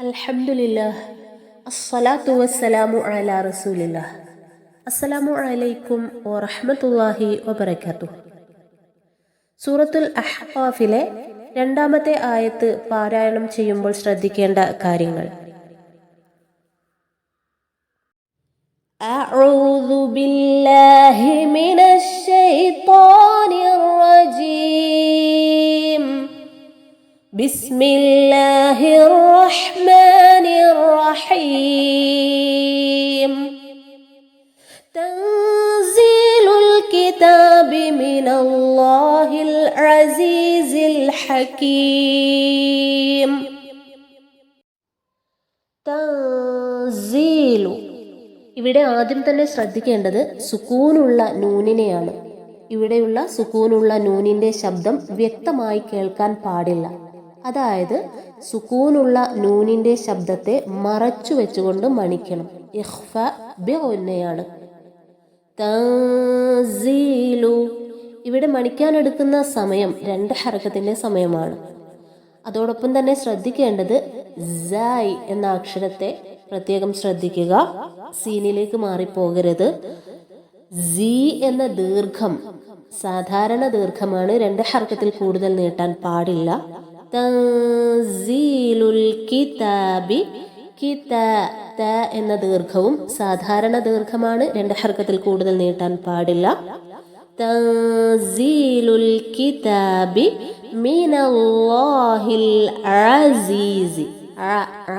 അൽഹംദുലില്ലാഹ് അസ്സലാത്തു വസ്സലാമു അലാ റസൂലില്ലാഹ് അസ്സലാമു അലൈക്കും വറഹ്മത്തുള്ളാഹി വബറകാതുഹു സൂറത്തുൽ അഹ്ഖാഫിലെ രണ്ടാമത്തെ ആയത്ത് പാരായണം ചെയ്യുമ്പോൾ ശ്രദ്ധിക്കേണ്ട കാര്യങ്ങൾ أعوذ بالله بسم الله الرحمن الرحيم تنزيل الكتاب من الله العزيز الحكيم تنزيل ഇവിടെ ആദ്യം തന്നെ ശ്രദ്ധിക്കേണ്ടത് സുക്കൂനുള്ള നൂനിനെയാണ് ഇവിടെയുള്ള സുക്കൂനുള്ള നൂനിന്റെ ശബ്ദം വ്യക്തമായി കേൾക്കാൻ പാടില്ല അതായത് സുക്കൂനുള്ള നൂനിന്റെ ശബ്ദത്തെ മറച്ചു വെച്ചുകൊണ്ട് മണിക്കണം. ബി ബിഉന്നയാണ്. തസീലു ഇവിടെ മണിക്കാനെടുക്കുന്ന സമയം രണ്ട് ഹർക്കത്തിന്റെ സമയമാണ്. അതോടൊപ്പം തന്നെ ശ്രദ്ധിക്കേണ്ടത് സായ് എന്ന അക്ഷരത്തെ പ്രത്യേകം ശ്രദ്ധിക്കുക. സീനിലേക്ക് മാറിപ്പോകരുത്. സീ എന്ന ദീർഘം സാധാരണ ദീർഘമാണ് രണ്ട് ഹർക്കത്തിൽ കൂടുതൽ നീട്ടാൻ പാടില്ല. തൻസീലുൽ കിതാബി കിതാ ത എന്ന ദീർഘവും സാധാരണ ദീർഘമാണ്. രണ്ട് ഹർക്കത്തിൽ കൂടുതൽ നീട്ടാൻ പാടില്ല. തൻസീലുൽ കിതാബി മിനല്ലാഹിൽ അസീസി.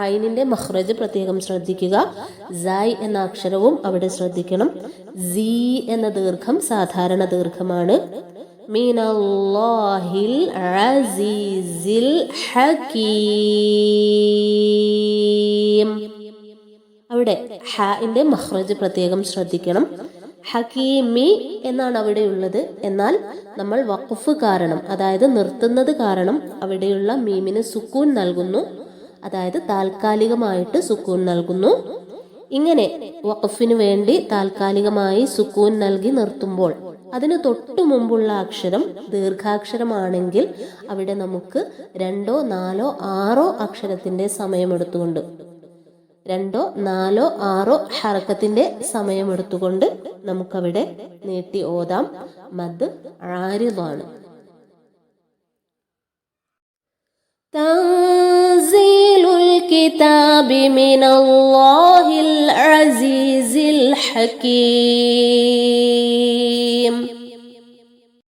ഐനിന്റെ മഹ്റജ് പ്രത്യേകം ശ്രദ്ധിക്കുക. സായ് എന്ന അക്ഷരവും അവിടെ ശ്രദ്ധിക്കണം. സീ എന്ന ദീർഘം സാധാരണ ദീർഘമാണ്. മീനല്ലാഹിൽ അസീസിൽ ഹകീം. അവിടെ ഹാഇന്റെ മഹ്റജ് പ്രത്യേകം ശ്രദ്ധിക്കണം. ഹക്കീമി എന്നാണ് അവിടെ ഉള്ളത്. എന്നാൽ നമ്മൾ വഖഫ് കാരണം അതായത് നിർത്തുന്നത് കാരണം അവിടെയുള്ള മീമിന് സുക്കൂൻ നൽകുന്നു. അതായത് താൽക്കാലികമായിട്ട് സുക്കൂൻ നൽകുന്നു. ഇങ്ങനെ വഖഫിന് വേണ്ടി താൽക്കാലികമായി സുക്കൂൻ നൽകി നിർത്തുമ്പോൾ അതിന് തൊട്ടു മുമ്പുള്ള അക്ഷരം ദീർഘാക്ഷരമാണെങ്കിൽ അവിടെ നമുക്ക് രണ്ടോ നാലോ ആറോ അക്ഷരത്തിന്റെ സമയമെടുത്തുകൊണ്ട് രണ്ടോ നാലോ ആറോ ഹറക്കത്തിന്റെ സമയമെടുത്തുകൊണ്ട് നമുക്കവിടെ നീട്ടി ഓതാം മദ് ആരിതാണ് تنزيل الكتاب من الله العزيز الحكيم الرجيم